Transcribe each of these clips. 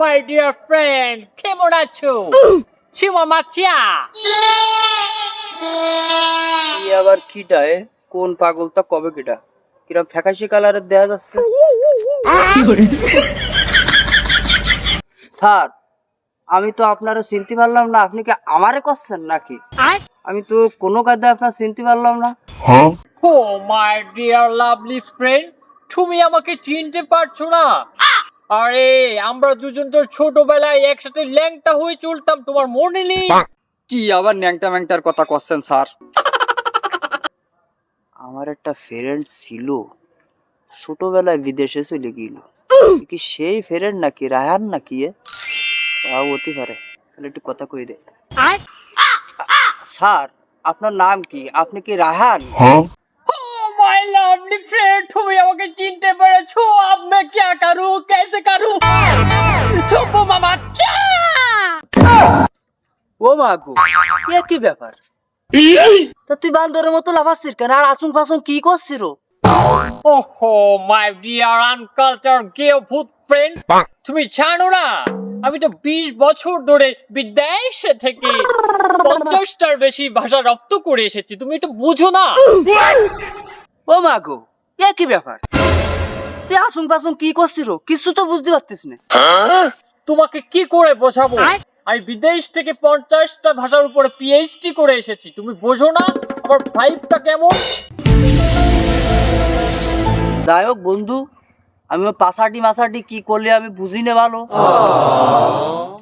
My dear friend কেমন আছো শিমা মাচিয়া কি আবার কিটা এ? কোন পাগলটা কবে কিটা? কিরম ফ্যাকাশি কালারের দেখা যাচ্ছে? স্যার আমি তো আপনারা চিনতে পারলাম না আপনি কি আমারে করছেন নাকি? আমি তো কোনো কাজে আপনার চিনতে পারলাম না। Oh my dear lovely friend তুমি আমাকে চিনতে পারছ না। আরে আমরা দুজন তো ছোটবেলায় একসাথে ল্যাংটা হয়ে চলতাম তোমার মনে নেই? কি আবার ন্যাংটা ম্যাংটার কথা করছেন স্যার? আমার একটা ফ্রেন্ড ছিল ছোটবেলায় বিদেশে চলে গেল। কি সেই ফ্রেন্ড নাকি রায়ান নাকি এ? তাও হতে পারে। তাহলে একটু কথা কই দে। স্যার আপনার নাম কি? আপনি কি Rahan oh my lovely friend তুমি আমাকে চিনতে পেরেছ अब ব্যাপার? তা তুই বান্দরের মতো লাফাচ্ছিস কেন? আর আসুন ফাসুন কি করছিস রো? ওহো মাই ডিয়ার আনকালচার গে ভূত ফ্রেন্ড তুমি জানো না আমি তো বিশ বছর ধরে বিদেশে থেকে পঞ্চাশটার বেশি ভাষা রপ্ত করে এসেছি তুমি একটু বুঝো না। ও মা গো এ কি ব্যাপার? তুই আসুন ফাসুন কি করছিস রো? কিছু তো বুঝতে পারতিস না। তোমাকে কি করে বোঝাবো? আমি বিদেশ থেকে পঞ্চাশটা ভাষার উপরে পিএইচডি করে এসেছি। তুমি বোঝো না আমার ভাইবটা কেমন? যাই হোক বন্ধু আমি ওই পাসাটি মাসাটি কি করলে আমি বুঝি না ভালো?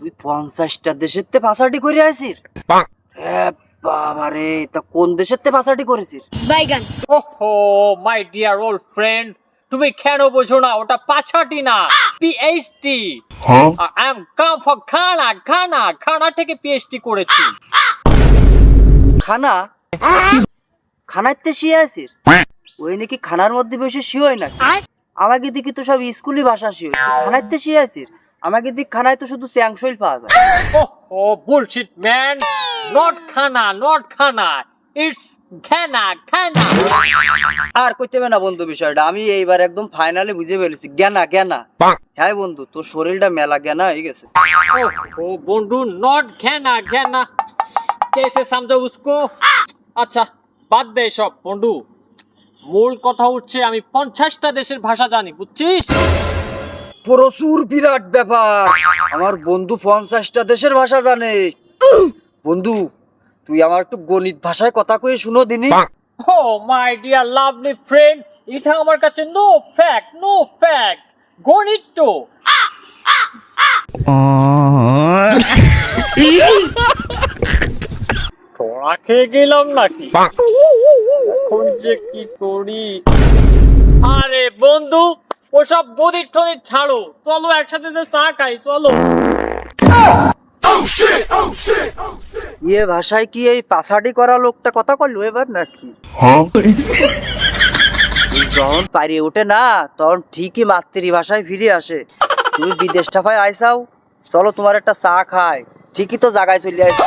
তুই পঞ্চাশটা দেশের তে পাশাটি করে আসিস বাবারে তা কোন দেশের তে পাসাটি করেছিস? বাইগান। ওহো মাই ডিয়ার ওল্ড ফ্রেন্ড তুমি কেন বোঝো না ওটা পাছাটি না। PhD I am come for খানা খানা খানা থেকে পিএইচডি করেছি। খানা খানার তে শিয়ে আসিস ওই নাকি খানার মধ্যে বসে শিওই নাকি? আমাকে দেখি তো সব স্কুলি ভাষা শিওই খানার তে শিয়ে আসিস আমাকে দিক খানায় তো শুধু চ্যাংশইল পাওয়া যায়। ওহো বুলশিট ম্যান নট খানা নট খানা ইটস ঘেনা ঘেনা আর কইতে হবে না বন্ধু বিষয়টা আমি এইবার একদম ফাইনালি বুঝে ফেলেছি গেনা গেনা হ্যাঁ বন্ধু তোর শরীরটা মেলা গেনা হয়ে গেছে। ও বন্ধু নট ঘেনা ঘেনা কেসে সামজো উসকো? আচ্ছা বাদ দে সব বন্ধু। মূল কথা হচ্ছে আমি পঞ্চাশটা দেশের ভাষা জানি বুঝছিস? প্রচুর বিরাট ব্যাপার। আমার বন্ধু পঞ্চাশটা দেশের ভাষা জানে। বন্ধু তুই আমার একটু গণিত ভাষায় কথা কয়ে শুনো দিনি। Oh my dear lovely friend এটা আমার কাছে নো ফ্যাক্ট নো ফ্যাক্ট। গণিত তো। তোরা খেয়ে গেলাম নাকি? এখন যে কি করি? আরে বন্ধু ওসব গণিত টনিত ছাড়ো। চলো একসাথে যে চা খাই চলো। ইয়ে ভাষায় কি এই পাশাডি করা লোকটা কথা কইলো এবার নাকি? হ্যাঁ। যখন পারিয়ে ওঠে না তখন ঠিকই মাতৃভাষায় ফিরে আসে। তুমি বিদেশ টাফায় আইসাও চলো তোমার একটা চা খায় ঠিকই তো জাগায় চলে আসো